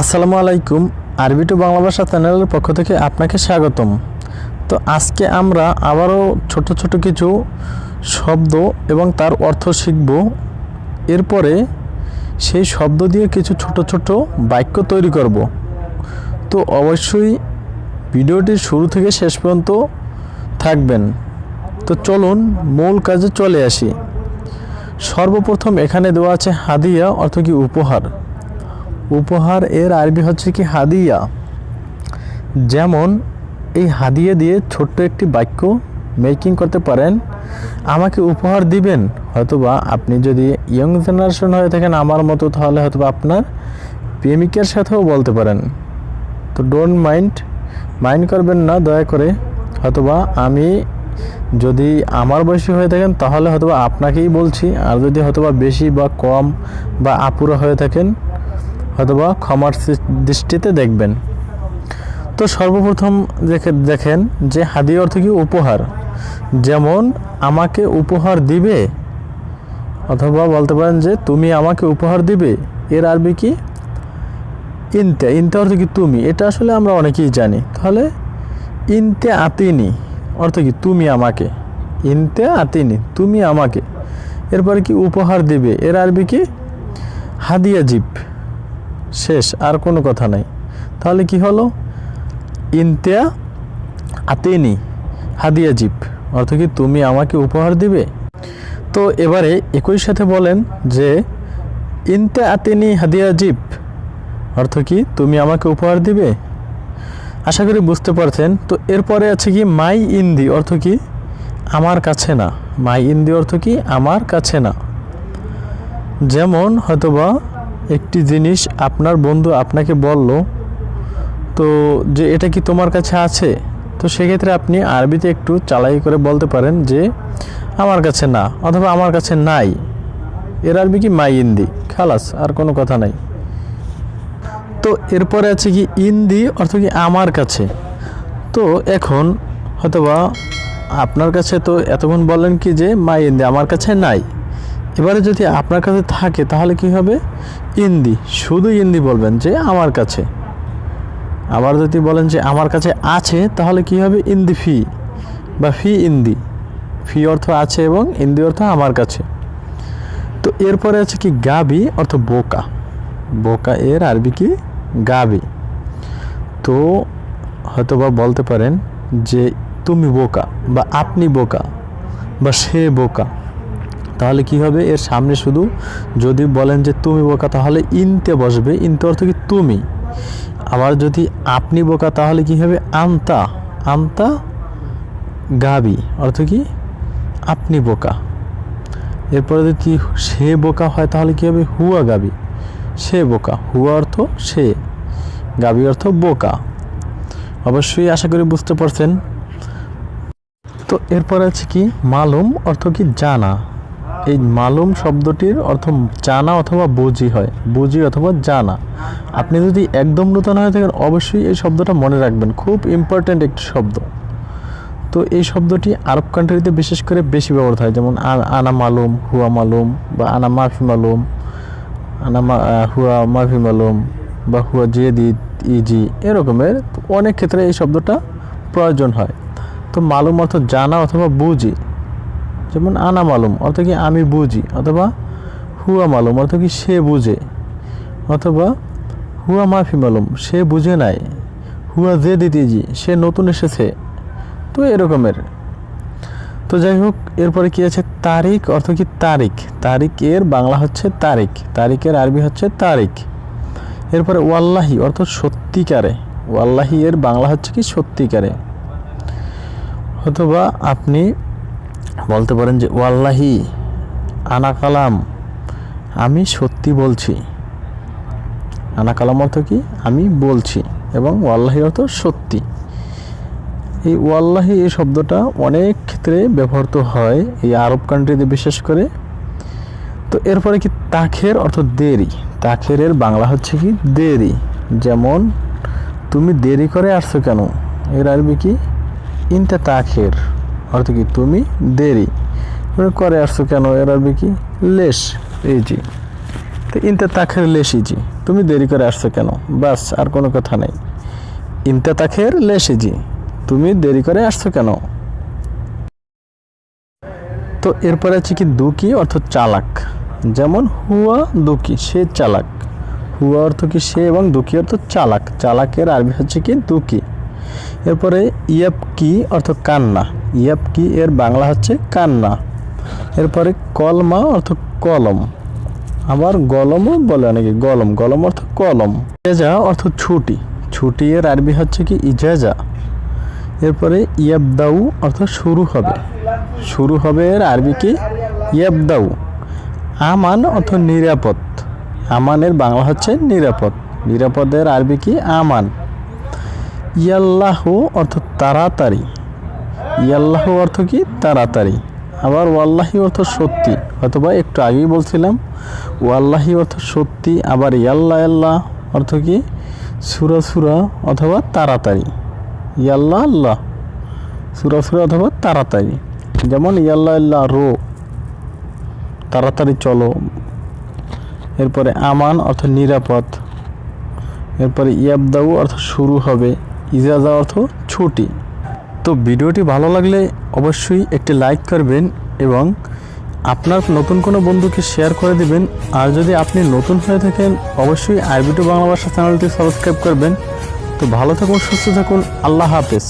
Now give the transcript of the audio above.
আসসালামু আলাইকুম, আরবি টু বাংলা ভাষা চ্যানেলের পক্ষ থেকে আপনাকে স্বাগতম। তো আজকে আমরা আবারও ছোট ছোট কিছু শব্দ এবং তার অর্থ শিখব। এরপরে সেই শব্দ দিয়ে কিছু ছোট ছোট বাক্য তৈরি করব। তো অবশ্যই ভিডিওটির শুরু থেকে শেষ পর্যন্ত থাকবেন। তো চলুন, মূল কাজে চলে আসি। সর্বপ্রথম এখানে দেওয়া আছে হাদিয়া, অর্থ কি উপহার। উপহার এর আরবি হচ্ছে কি হাদিয়া। যেমন, এই হাদিয়া দিয়ে ছোট্ট একটি বাক্য মেকিং করতে পারেন। আমাকে উপহার দিবেন, হয়তোবা আপনি যদি ইয়ং জেনারেশন হয়ে থাকেন আমার মতো, তাহলে হয়তোবা আপনার প্রেমিকের সাথেও বলতে পারেন। তো ডোন্ট মাইন্ড মাইন্ড করবেন না, দয়া করে। হয়তোবা আমি যদি আমার বয়সী হয়ে থাকেন, তাহলে হয়তোবা আপনাকেই বলছি। আর যদি হয়তোবা বেশি বা কম বা আপুরা হয়ে থাকেন হয়তোবা ক্ষমার দৃষ্টিতে দেখবেন। তো সর্বপ্রথম দেখে দেখেন যে হাদি অর্থ কি উপহার? যেমন, আমাকে উপহার দিবে? অথবা বলতে পারেন যে, তুমি আমাকে উপহার দিবে? এর আরবি কি? ইনতে। ইনতে অর্থ কি, তুমি? এটা আসলে আমরা অনেকেই জানি। তাহলে, ইনতে আতিনি। অর্থ কি, তুমি আমাকে। ইনতে আতিনি। তুমি আমাকে। এরপরে কি, উপহার দিবে? এর আরবি কি? হাদিয়া জিপ। শেষ, আর কোনো কথা নাই। তাহলে কি হলো? ইনতেয়া আতেনি, হাদিয়া জিপ অর্থ কি তুমি আমাকে উপহার দিবে? তো এবারে একই সাথে বলেন যে ইনতে আতেনি, হাদিয়া জিপ অর্থ কি তুমি আমাকে উপহার দিবে? আশা করি বুঝতে পারছেন। তো এরপরে আছে কি, মাই ইন্দি, অর্থ কি আমার কাছে না। মাই ইন্দি অর্থ কি আমার কাছে না। যেমন হয়তোবা একটি জিনিস আপনার বন্ধু আপনাকে বলল, তো যে এটা কি তোমার কাছে আছে? তো সেক্ষেত্রে আপনি আরবিতে একটু চালাই করে বলতে পারেন যে, আমার কাছে না, অথবা, আমার কাছে নাই। এর আরবি কি, মাই ইন্দি খালাস, আর কোনো কথা নাই। তো এরপরে আছে কি, ইন্দি অর্থ কি, আমার কাছে। তো এখন হয়তোবা আপনার কাছে তো এতক্ষণ বললেন কি যে, মাই ইন্দি, আমার কাছে নাই। এবারে যদি আপনার কাছে থাকে, তাহলে কি হবে? ইন্দি, শুধু ইন্দি বলবেন যে আমার কাছে। আবার যদি বলেন যে আমার কাছে আছে, তাহলে কি হবে? ইন্দি ফি, বা ফি ইন্দি। ফি অর্থ আছে এবং ইন্দি অর্থ আমার কাছে। তো এরপরে আছে কি গাবি, অর্থ বোকা। বোকা এর আরবি কি? গাবি। তো হয়তো বা বলতে পারেন যে, তুমি বোকা বা আপনি বোকা বা সে বোকা তাহলে কি হবে? এর সামনে শুধু যদি বলেন যে তুমি বোকা, তাহলে ইনতে বসবে। ইনতে অর্থ কি তুমি? আবার যদি আপনি বোকা, তাহলে কি হবে? আন্তা। আন্তা গাবি। অর্থ কি? আপনি বোকা। এরপরে যদি সে বোকা হয়, তাহলে কি হবে? হুয়া গাবি। সে বোকা। হুয়া অর্থ সে। গাবি অর্থ বোকা। অবশ্যই আশা করি বুঝতে পারছেন। তো এরপর আছে কি? মালুম, অর্থ কি জানা। এই মালুম শব্দটির অর্থ জানা অথবা বুঝি হয়। বুঝি অথবা জানা। আপনি যদি একদম নতুন হয়ে থাকেন, অবশ্যই এই শব্দটা মনে রাখবেন। খুব ইম্পর্ট্যান্ট একটি শব্দ। তো এই শব্দটি আরব কান্ট্রিতে বিশেষ করে বেশি ব্যবহৃত হয়। যেমন আনা মালুম, হুয়া মালুম বা আনা মাফি মালুম, আনা হুয়া মাফি মালুম বা হুয়া জেদি ইজি এরকমের অনেক ক্ষেত্রে এই শব্দটা প্রয়োজন হয়। তো মালুম অর্থ জানা অথবা বুঝি। যেমন আনা মালুম অর্থ কি আমি বুঝি, অথবা হুয়া মালুম অর্থ কি সে বুঝে, অথবা হুয়া মাফি মালুম, সে বুঝে নাই, হুয়া জে দিতিজি সে নতুন এসেছে, তো এরকমের। তো যাই হোক, এরপরে কি আছে? তারিখ অর্থ কি তারিখ তারিখ এর বাংলা হচ্ছে তারিখ, তারিখের আরবি হচ্ছে তারিখ। এরপরে ওয়াল্লাহি অর্থ সত্যিকারে, ওয়াল্লাহি এর বাংলা হচ্ছে কি সত্যিকারে। অথবা আপনি বলতে পারেন যে, ওয়াল্লাহি, আনা কালাম, আমি সত্যি বলছি। আনা কালাম অর্থ কি? আমি বলছি এবং ওয়াল্লাহি অর্থ সত্যি। এই ওয়াল্লাহি এই শব্দটা অনেক ক্ষেত্রে ব্যবহৃত হয় এই আরব কান্ট্রিতে বিশেষ করে। তো এরপরে কি তাখের অর্থ দেরি? তাখেরের বাংলা হচ্ছে কি দেরি। যেমন, তুমি দেরি করে আসছো কেন? এর আরবি কি? ইনতে তাখের। অর্থ কি, তুমি দেরি। তুমি করে আসছো কেন? এর আরবি কি? লেশ, এই জি তো ইনতে তাখের লেসিজি তুমি দেরি করে আসছো কেন? বাস, আর কোনো কথা নেই। ইনতে তাখের লেসিজি তুমি দেরি করে আসছো কেন? তো এরপরে আছে কি দুকি অর্থ চালাক। যেমন হুয়া দুকি সে চালাক। হুয়া অর্থ কি সে এবং দুকি অর্থ চালাক। চালাকের আরবি হচ্ছে কি দুকি এরপরে ইয়াপ কি অর্থ কান্না। ইয়াপ কি এর বাংলা হচ্ছে কান্না। এরপরে কলমা অর্থ কলম। আবার গলমও বলে অনেকে, গলম। গলম অর্থ কলম। ইজাজা অর্থ ছুটি। ছুটি এর আরবি হচ্ছে কি ইজাজা। এরপরে ইয়াবদাউ অর্থ শুরু হবে। শুরু হবে এর আরবি কি? ইয়াবদাউ। আমান অর্থ নিরাপদ। আমানের বাংলা হচ্ছে নিরাপদ। নিরাপদের আরবি কি? আমান। ইয়াল্লাহ অর্থ তাড়াতাড়ি। ইয়াল্লাহ অর্থ কি? তাড়াতাড়ি। আবার ওয়াল্লাহি অর্থ সত্যি। অথবা একটু আগেই বলছিলাম, ওয়াল্লাহি অর্থ সত্যি, আবার ইয়াল্লা আল্লাহ অর্থ কি? সুরা সুরা অথবা তাড়াতাড়ি। ইয়াল্লা আল্লাহ। সুরা সুরা অথবা তাড়াতাড়ি। যেমন ইয়াল্লা আল্লাহ রো, তাড়াতাড়ি চলো। এরপরে আমান অর্থ নিরাপদ। এরপরে ইয়াবদাউ অর্থ শুরু হবে। ইজাজা অর্থ ছুটি। তো ভিডিওটি ভালো লাগলে অবশ্যই একটি লাইক করবেন এবং আপনার নতুন কোনো বন্ধুকে শেয়ার করে দিবেন। আর যদি আপনি নতুন হয়ে থাকেন, অবশ্যই আইবিটু বাংলা ভাষা চ্যানেলটি সাবস্ক্রাইব করবেন। তো ভালো থাকুন, সুস্থ থাকুন, আল্লাহ হাফেজ।